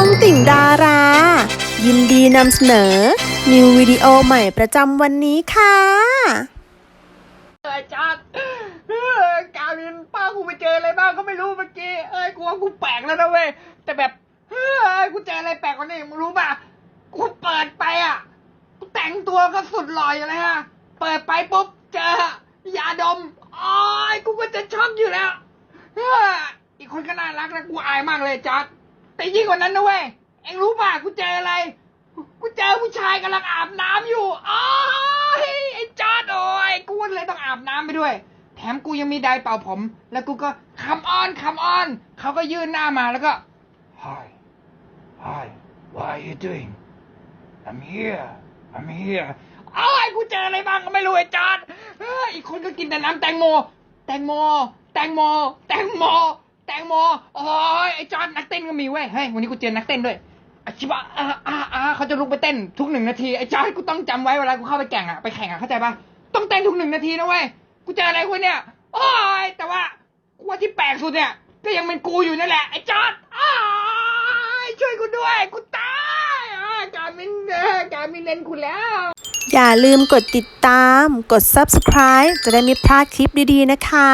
องติ่งดารา ยินดีนำเสนอ นิววิดีโอใหม่ประจำวันนี้ค่ะเอ้ยจัดเอ้ยกาวินป้ากูไปเจออะไรบ้างก็ไม่รู้เมื่อกี้เอ้ยกูว่ากูแปลกแล้วนะเว้ยแต่แบบเฮ้ยกูเจออะไรแปลกกว่านี้มึงรู้ป่ะกูเปิดไปอะกูแต่งตัวก็สุดหล่อยเลยฮะเปิดไปปุ๊บเจอยาดมอ้อยกูก็จะช็อกอยู่แล้วเฮ้ยอีกคนก็น่ารักนะกูอายมากเลยจัด แต่ยิ่งกว่านั้นนะเว้ยเอ็งรู้ป่ะกูเจออะไร กูเจอผู้ชายกำลังอาบน้ำอยู่อ้ายไอ้จอดโอ้ยกูเลยต้องอาบน้ำไปด้วย แถมกูยังมีไดร์เป่าผม แล้วกูก็คำออนคำออน เขาก็ยื่นหน้ามาแล้วก็ Hi Hi what are you doing I'm here I'm here อ้ายกูเจออะไรบ้างก็ไม่รู้ไอ้จอดเอ้ยอีกคนก็กินแต่น้ำแตงโม แตงโม แตงโม แตงโม ตงโมโอ้ยไอ้จอดนักเต้นก็มีเว้ยเฮ้ยวันนี้กูเจอนักเต้นด้วยอาชิบะอ่าอ่าอ่าเขาจะลุกไปเต้นทุกหนึ่งนาทีไอ้จ้ากูต้องจำไว้เวลากูเข้าไปแข่งอะไปแข่งอะเข้าใจปะต้องเต้นทุกหนึ่งนาทีนะเว้ยกูเจออะไรกูเนี่ยโอ้ยแต่ว่ากูว่าที่แปลกสุดเนี่ยก็ยังเป็นกูอยู่นั่นแหละไอ้จอดอ้ายช่วยกูด้วยกูตายอการมินเอการมินเล่นกูแล้ว อย่าลืมกดติดตามกด subscribe จะได้ไม่พลาดคลิปดีๆนะคะ